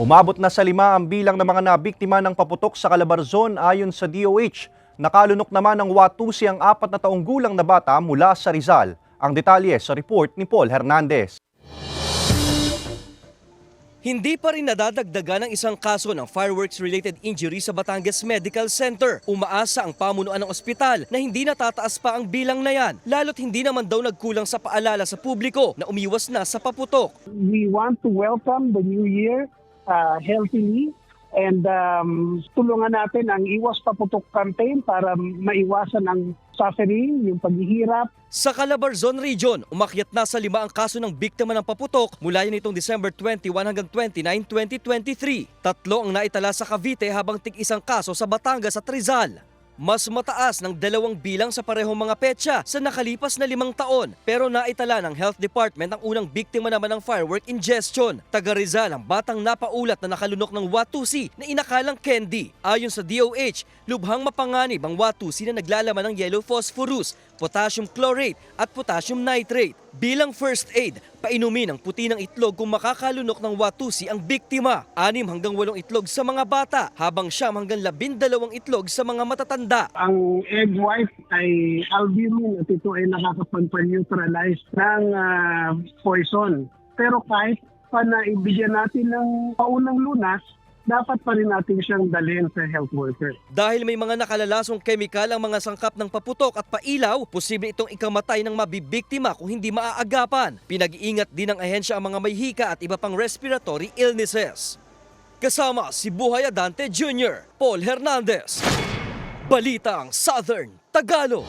Umabot na sa lima ang bilang ng mga nabiktima ng paputok sa Calabarzon ayon sa DOH. Nakalunok naman ng Watusi ang apat na taong gulang na bata mula sa Rizal. Ang detalye sa report ni Paul Hernandez. Hindi pa rin nadadagdagan ng isang kaso ng fireworks-related injury sa Batangas Medical Center. Umaasa ang pamunuan ng ospital na hindi natataas pa ang bilang na yan, lalo't hindi naman daw nagkulang sa paalala sa publiko na umiwas na sa paputok. we want to welcome the new year uh, healthily and um, tulungan natin ang iwas paputok campaign para maiwasan ang suffering, yung paghihirap. Sa Calabarzon Region, umakyat na sa lima ang kaso ng biktima ng paputok mula yun itong December 21 hanggang 29, 2023. Tatlo ang naitala sa Cavite habang tig isang kaso sa Batangas at Rizal. Mas mataas ng dalawang bilang sa parehong mga petsa sa nakalipas na limang taon pero naitala ng Health Department ang unang biktima naman ng firework ingestion. Taga Rizal ang batang napaulat na nakalunok ng Watusi na inakalang candy. Ayon sa DOH, lubhang mapanganib ang Watusi na naglalaman ng yellow phosphorus, potassium chlorate at potassium nitrate. Bilang first aid, painumin ang puti ng itlog kung makakalunok ng Watusi ang biktima. Anim hanggang walong itlog sa mga bata, habang siyam hanggang labindalawang itlog sa mga matatanda. Ang egg white ay albumin at ito ay nakakapagpa-neutralize ng uh, poison. Pero kahit pa na ibigyan natin ng paunang lunas, dapat pa rin natin siyang dalhin sa health worker. Dahil may mga nakalalasong kemikal ang mga sangkap ng paputok at pailaw, posible itong ikamatay ng mabibiktima kung hindi maaagapan. Pinag-iingat din ng ahensya ang mga may hika at iba pang respiratory illnesses. Kasama si Buhay Adante Jr., Paul Hernandez. Balitang Southern Tagalog.